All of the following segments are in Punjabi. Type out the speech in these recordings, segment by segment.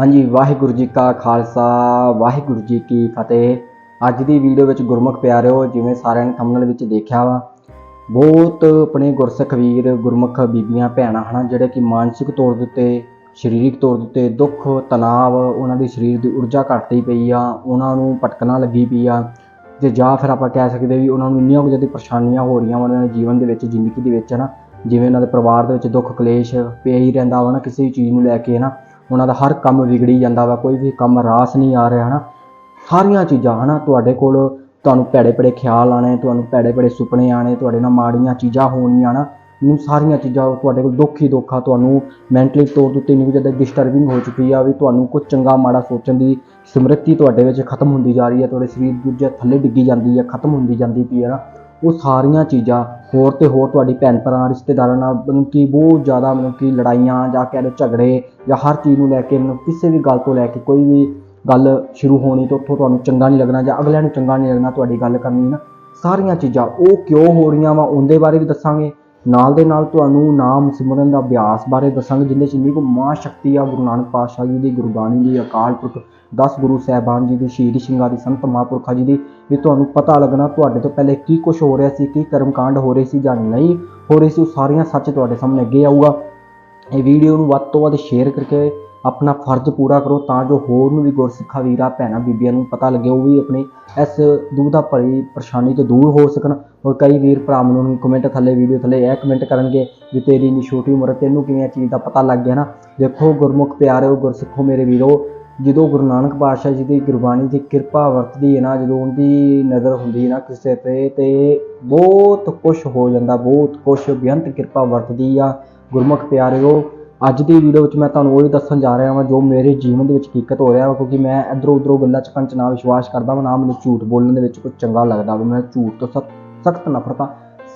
ਹਾਂਜੀ, ਵਾਹਿਗੁਰੂ ਜੀ ਕਾ ਖਾਲਸਾ, ਵਾਹਿਗੁਰੂ ਜੀ ਕੀ ਫਤਿਹ। ਅੱਜ ਦੀ ਵੀਡੀਓ ਵਿੱਚ ਗੁਰਮੁਖ ਪਿਆਰਿਓ, ਜਿਵੇਂ ਸਾਰਿਆਂ ਨੇ ਥੰਬਨੇਲ ਵਿੱਚ ਦੇਖਿਆ ਵਾ, ਬਹੁਤ ਆਪਣੇ ਗੁਰਸਿੱਖ ਵੀਰ, ਗੁਰਮੁਖ ਬੀਬੀਆਂ, ਭੈਣਾਂ, ਹਨਾ, ਜਿਹੜੇ ਕਿ ਮਾਨਸਿਕ ਤੌਰ ਦੇ ਉੱਤੇ, ਸਰੀਰਕ ਤੌਰ ਦੇ ਉੱਤੇ ਦੁੱਖ ਤਣਾਅ ਉਹਨਾਂ ਦੀ ਸਰੀਰ ਦੀ ਊਰਜਾ ਘਟਦੀ ਪਈ ਆ, ਉਹਨਾਂ ਨੂੰ ਭਟਕਣਾ ਲੱਗੀ ਪਈ ਆ। ਤੇ ਜਾਂ ਫਿਰ ਆਪਾਂ ਕਹਿ ਸਕਦੇ ਵੀ ਉਹਨਾਂ ਨੂੰ ਇੰਨੀਆਂ ਕੁ ਜ਼ਿਆਦਾ ਪਰੇਸ਼ਾਨੀਆਂ ਹੋ ਰਹੀਆਂ ਵਾ ਉਹਨਾਂ ਦੇ ਜੀਵਨ ਦੇ ਵਿੱਚ, ਜ਼ਿੰਦਗੀ ਦੇ ਵਿੱਚ ਨਾ ਜਿਵੇਂ ਉਹਨਾਂ ਦੇ ਪਰਿਵਾਰ ਦੇ ਵਿੱਚ ਦੁੱਖ, ਕਲੇਸ਼ ਪਿਆ ਹੀ ਰਹਿੰਦਾ ਵਾ ਕਿਸੇ ਵੀ ਚੀਜ਼ ਨੂੰ ਲੈ ਕੇ ਨਾ ਉਹਨਾਂ ਦਾ ਹਰ ਕੰਮ ਵਿਗੜੀ ਜਾਂਦਾ ਵਾ, ਕੋਈ ਵੀ ਕੰਮ ਰਾਸ ਨਹੀਂ ਆ ਰਿਹਾ, ਹਨਾ? ਸਾਰੀਆਂ ਚੀਜ਼ਾਂ, ਹਨਾ, ਤੁਹਾਡੇ ਕੋਲ ਤੁਹਾਨੂੰ ਭੈੜੇ ਭੈੜੇ ਖਿਆਲ ਆਣੇ ਤੁਹਾਨੂੰ ਭੈੜੇ ਭੈੜੇ ਸੁਪਨੇ ਆਣੇ ਤੁਹਾਡੇ ਨਾਲ ਮਾੜੀਆਂ ਚੀਜ਼ਾਂ ਹੋਣੀਆਂ ਨਾ ਨੂੰ ਸਾਰੀਆਂ ਚੀਜ਼ਾਂ ਤੁਹਾਡੇ ਕੋਲ ਦੁੱਖ ਹੀ ਦੁੱਖ ਤੁਹਾਨੂੰ ਮੈਂਟਲੀ ਤੌਰ ਦੇ ਉੱਤੇ ਇੰਨੀ ਕੁ ਜ਼ਿਆਦਾ ਡਿਸਟਰਬਿੰਗ ਹੋ ਚੁੱਕੀ ਆ ਵੀ ਤੁਹਾਨੂੰ ਕੁਝ ਚੰਗਾ ਮਾੜਾ ਸੋਚਣ ਦੀ ਸਮ੍ਰਿਤੀ ਤੁਹਾਡੇ ਵਿੱਚ ਖਤਮ ਹੁੰਦੀ ਜਾ ਰਹੀ ਹੈ, ਤੁਹਾਡੇ ਸਰੀਰ ਦੂਜੇ ਥੱਲੇ ਡਿੱਗੀ ਜਾਂਦੀ ਹੈ, ਖਤਮ ਹੁੰਦੀ ਜਾਂਦੀ ਪਈ ਹੈ ਨਾ ਉਹ ਸਾਰੀਆਂ ਚੀਜ਼ਾਂ ਹੋਰ ਤੇ ਹੋਰ ਤੁਹਾਡੀ ਭੈਣ ਭਰਾ, ਰਿਸ਼ਤੇਦਾਰਾਂ ਨਾਲ ਮਤਲਬ ਕਿ ਬਹੁਤ ਜ਼ਿਆਦਾ ਮਤਲਬ ਕਿ ਲੜਾਈਆਂ ਜਾਂ ਕਹਿ ਲਓ ਝਗੜੇ ਜਾਂ ਹਰ ਚੀਜ਼ ਨੂੰ ਲੈ ਕੇ ਮਤਲਬ ਕਿਸੇ ਵੀ ਗੱਲ ਤੋਂ ਲੈ ਕੇ ਕੋਈ ਵੀ ਗੱਲ ਸ਼ੁਰੂ ਹੋਣੀ ਤਾਂ ਉੱਥੋਂ ਤੁਹਾਨੂੰ ਚੰਗਾ ਨਹੀਂ ਲੱਗਣਾ ਜਾਂ ਅਗਲਿਆਂ ਨੂੰ ਚੰਗਾ ਨਹੀਂ ਲੱਗਣਾ ਤੁਹਾਡੀ ਗੱਲ ਕਰਨੀ ਨਾ, ਸਾਰੀਆਂ ਚੀਜ਼ਾਂ ਉਹ ਕਿਉਂ ਹੋ ਰਹੀਆਂ ਵਾ ਉਹਦੇ ਬਾਰੇ ਵੀ ਦੱਸਾਂਗੇ। ਨਾਲ ਦੇ ਨਾਲ ਤੁਹਾਨੂੰ ਨਾਮ ਸਿਮਰਨ ਦਾ ਅਭਿਆਸ ਬਾਰੇ ਦੱਸਾਂਗੇ, ਜਿੰਦੇ ਚ ਇੰਨੀ ਕੁ ਮਹਾਂ ਸ਼ਕਤੀ ਆ ਗੁਰੂ ਨਾਨਕ ਪਾਤਸ਼ਾਹ ਜੀ ਦੀ ਗੁਰਬਾਣੀ ਦੀ, ਅਕਾਲ ਪੁਰਖ 10 ਗੁਰੂ ਸਾਹਿਬਾਨ ਜੀ ਦੀ, ਸ਼ਹੀਦੀ ਸਿੰਘਾਂ ਦੀ, ਸੰਤ ਮਹਾਂਪੁਰਖਾਂ ਜੀ ਦੀ, ਵੀ ਤੁਹਾਨੂੰ ਪਤਾ ਲੱਗਣਾ ਤੁਹਾਡੇ ਤੋਂ ਪਹਿਲੇ ਕੀ ਕੁਝ ਹੋ ਰਿਹਾ ਸੀ, ਕੀ ਕਰਮਕਾਂਡ ਹੋ ਰਹੇ ਸੀ ਜਾਂ ਨਹੀਂ ਹੋ ਰਹੇ ਸੀ, ਉਹ ਸਾਰੀਆਂ ਸੱਚ ਤੁਹਾਡੇ ਸਾਹਮਣੇ ਅੱਗੇ ਆਊਗਾ। ਇਹ ਵੀਡੀਓ ਨੂੰ ਵੱਧ ਤੋਂ ਵੱਧ ਸ਼ੇਅਰ ਕਰਕੇ ਆਪਣਾ ਫਰਜ਼ ਪੂਰਾ ਕਰੋ ਤਾਂ ਜੋ ਹੋਰ ਨੂੰ ਵੀ ਗੁਰਸਿੱਖਾ ਵੀਰਾਂ, ਭੈਣਾਂ, ਬੀਬੀਆਂ ਨੂੰ ਪਤਾ ਲੱਗੇ, ਉਹ ਵੀ ਆਪਣੀ ਇਸ ਦੁਬਦਾ ਭਰੀ ਪਰੇਸ਼ਾਨੀ ਤੋਂ ਦੂਰ ਹੋ ਸਕਣ। ਔਰ ਕਈ ਵੀਰ ਭਰਾ ਨੂੰ ਕਮੈਂਟ ਥੱਲੇ ਵੀਡੀਓ ਥੱਲੇ ਇਹ ਕਮੈਂਟ ਕਰਨਗੇ ਵੀ ਤੇਰੀ ਇੰਨੀ ਛੋਟੀ ਉਮਰ, ਤੈਨੂੰ ਕਿਵੇਂ ਇਹ ਚੀਜ਼ ਦਾ ਪਤਾ ਲੱਗ ਗਿਆ ਨਾ? ਦੇਖੋ ਗੁਰਮੁਖ ਪਿਆਰਿਓ ਗੁਰਸਿੱਖੋ ਮੇਰੇ ਵੀਰੋ, ਜਦੋਂ ਗੁਰੂ ਨਾਨਕ ਪਾਤਸ਼ਾਹ ਜੀ ਦੀ ਗੁਰਬਾਣੀ ਦੀ ਕਿਰਪਾ ਵਰਤਦੀ ਹੈ ਨਾ, ਜਦੋਂ ਉਹਦੀ ਨਜ਼ਰ ਹੁੰਦੀ ਹੈ ਨਾ ਕਿਸੇ ਤੇ ਤੇ ਬਹੁਤ ਕੁਝ ਹੋ ਜਾਂਦਾ, ਬਹੁਤ ਕੁਝ ਬੇਅੰਤ ਕਿਰਪਾ ਵਰਤਦੀ ਆ। ਗੁਰਮੁਖ ਪਿਆਰਿਓ ਅੱਜ ਦੀ ਵੀਡੀਓ ਵਿੱਚ ਮੈਂ ਤੁਹਾਨੂੰ ਉਹ ਹੀ ਦੱਸਣ ਜਾ ਰਿਹਾ ਹਾਂ ਜੋ ਮੇਰੇ ਜੀਵਨ ਦੇ ਵਿੱਚ ਹਕੀਕਤ ਹੋ ਰਿਹਾ ਵਾ, ਕਿਉਂਕਿ ਮੈਂ ਇਧਰੋਂ ਉਧਰੋਂ ਗੱਲਾਂ ਚ ਨਾ ਵਿਸ਼ਵਾਸ ਕਰਦਾ ਹਾਂ ਨਾ ਮੈਨੂੰ ਝੂਠ ਬੋਲਣ ਦੇ ਵਿੱਚ ਕੁਝ ਚੰਗਾ ਲੱਗਦਾ ਵਾ। ਮੈਂ ਝੂਠ ਤੋਂ ਸਖਤ ਸਖਤ ਨਫ਼ਰਤ ਆ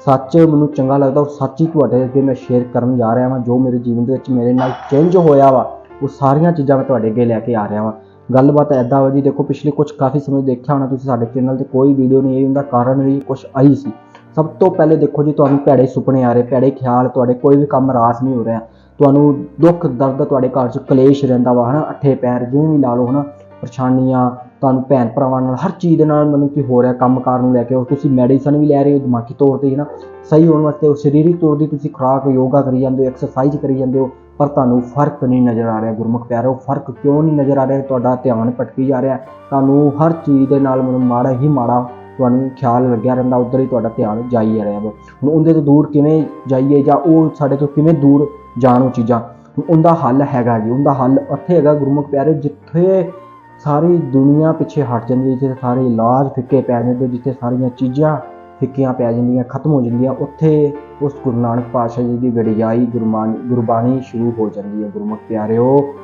ਸੱਚ ਮੈਨੂੰ ਚੰਗਾ ਲੱਗਦਾ, ਉਹ ਸੱਚ ਹੀ ਤੁਹਾਡੇ ਅੱਗੇ ਮੈਂ ਸ਼ੇਅਰ ਕਰਨ ਜਾ ਰਿਹਾ ਹਾਂ ਜੋ ਮੇਰੇ ਜੀਵਨ ਦੇ ਵਿੱਚ ਮੇਰੇ ਨਾਲ ਚੇਂਜ ਹੋਇਆ ਵਾ, ਉਹ ਸਾਰੀਆਂ ਚੀਜ਼ਾਂ ਮੈਂ ਤੁਹਾਡੇ ਅੱਗੇ ਲੈ ਕੇ ਆ ਰਿਹਾ ਵਾਂ। ਗੱਲਬਾਤ ਐਦਾਂ ਵਾ ਜੀ, ਦੇਖੋ ਪਿਛਲੇ ਕੁਝ ਕਾਫੀ ਸਮੇਂ ਦੇਖਿਆ ਹੋਣਾ ਤੁਸੀਂ ਸਾਡੇ ਚੈਨਲ ਤੇ, ਕੋਈ ਵੀਡੀਓ ਨਹੀਂ ਆਈ ਹੁੰਦਾ ਕਾਰਨ ਵੀ ਕੁਝ ਆਈ ਸੀ। ਸਭ ਤੋਂ ਪਹਿਲੇ ਦੇਖੋ ਜੀ, ਤੁਹਾਨੂੰ ਭੈੜੇ ਸੁਪਨੇ ਆ ਰਹੇ, ਭੈੜੇ ਖਿਆਲ, ਤੁਹਾਡੇ ਕੋਈ ਵੀ ਕੰਮ ਰਾਸ ਨਹੀਂ ਹੋ ਰਿਹਾ। ਤੁਹਾਨੂੰ ਦੁੱਖ, ਦਰਦ ਤੁਹਾਡੇ ਘਰ 'ਚ ਕਲੇਸ਼ ਰਹਿੰਦਾ ਵਾ, ਹਨਾ? ਅੱਠੇ ਪੈਰ ਜਿਵੇਂ ਵੀ ਲਾ ਲਓ, ਹਨਾ? ਪਰੇਸ਼ਾਨੀਆਂ ਤੁਹਾਨੂੰ ਭੈਣ ਭਰਾਵਾਂ ਨਾਲ, ਹਰ ਚੀਜ਼ ਦੇ ਨਾਲ ਮਤਲਬ ਕਿ ਹੋ ਰਿਹਾ ਕੰਮਕਾਰ ਨੂੰ ਲੈ ਕੇ, ਔਰ ਤੁਸੀਂ ਮੈਡੀਸਨ ਵੀ ਲੈ ਰਹੇ ਹੋ ਦਿਮਾਗੀ ਤੌਰ ਤੇ ਨਾ ਸਹੀ ਹੋਣ ਵਾਸਤੇ ਉਹ ਸਰੀਰਕ ਤੌਰ ਦੀ ਤੁਸੀਂ ਖੁਰਾਕ, ਯੋਗਾ ਕਰੀ ਜਾਂਦੇ ਹੋ ਐਕਸਰਸਾਈਜ਼ ਕਰੀ ਜਾਂਦੇ ਹੋ, ਪਰ ਤੁਹਾਨੂੰ ਫ਼ਰਕ ਨਹੀਂ ਨਜ਼ਰ ਆ ਰਿਹਾ, ਗੁਰਮੁਖ ਪਿਆਰੋ, ਫ਼ਰਕ ਕਿਉਂ ਨਹੀਂ ਨਜ਼ਰ ਆ ਰਿਹਾ ਤੁਹਾਡਾ ਧਿਆਨ ਭਟਕੀ ਜਾ ਰਿਹਾ? ਤੁਹਾਨੂੰ ਹਰ ਚੀਜ਼ ਦੇ ਨਾਲ ਮਤਲਬ ਮਾੜਾ ਹੀ ਮਾੜਾ ਤੁਹਾਨੂੰ ਖਿਆਲ ਲੱਗਿਆ ਰਹਿੰਦਾ, ਉਧਰ ਹੀ ਤੁਹਾਡਾ ਧਿਆਨ ਜਾਈ ਜਾ ਰਿਹਾ ਵਾ। ਹੁਣ ਉਹਦੇ ਤੋਂ ਦੂਰ ਕਿਵੇਂ ਜਾਈਏ ਜਾਂ ਉਹ ਸਾਡੇ ਤੋਂ ਕਿਵੇਂ ਦੂਰ ਜਾਣੋ ਚੀਜ਼ਾਂ। ਉਹਦਾ ਹੱਲ ਹੈਗਾ ਜੀ, ਉਹਦਾ ਹੱਲ ਉੱਥੇ ਹੈਗਾ ਗੁਰਮੁਖ ਪਿਆਰੇ, ਜਿੱਥੇ ਸਾਰੀ ਦੁਨੀਆ ਪਿੱਛੇ ਹਟ ਜਾਂਦੀ ਹੈ, ਜਿੱਥੇ ਸਾਰੇ ਇਲਾਜ ਫਿੱਕੇ ਪੈ ਜਾਂਦੇ, ਜਿੱਥੇ ਸਾਰੀਆਂ ਚੀਜ਼ਾਂ ਫਿੱਕੀਆਂ ਪੈ ਜਾਂਦੀਆਂ, ਖਤਮ ਹੋ ਜਾਂਦੀਆਂ, ਉੱਥੇ ਉਸ ਗੁਰੂ ਨਾਨਕ ਪਾਤਸ਼ਾਹ ਜੀ ਦੀ ਵਡਿਆਈ ਗੁਰਬਾਣੀ ਗੁਰਬਾਣੀ ਸ਼ੁਰੂ ਹੋ ਜਾਂਦੀ ਹੈ ਗੁਰਮੁਖ ਪਿਆਰਿਓ।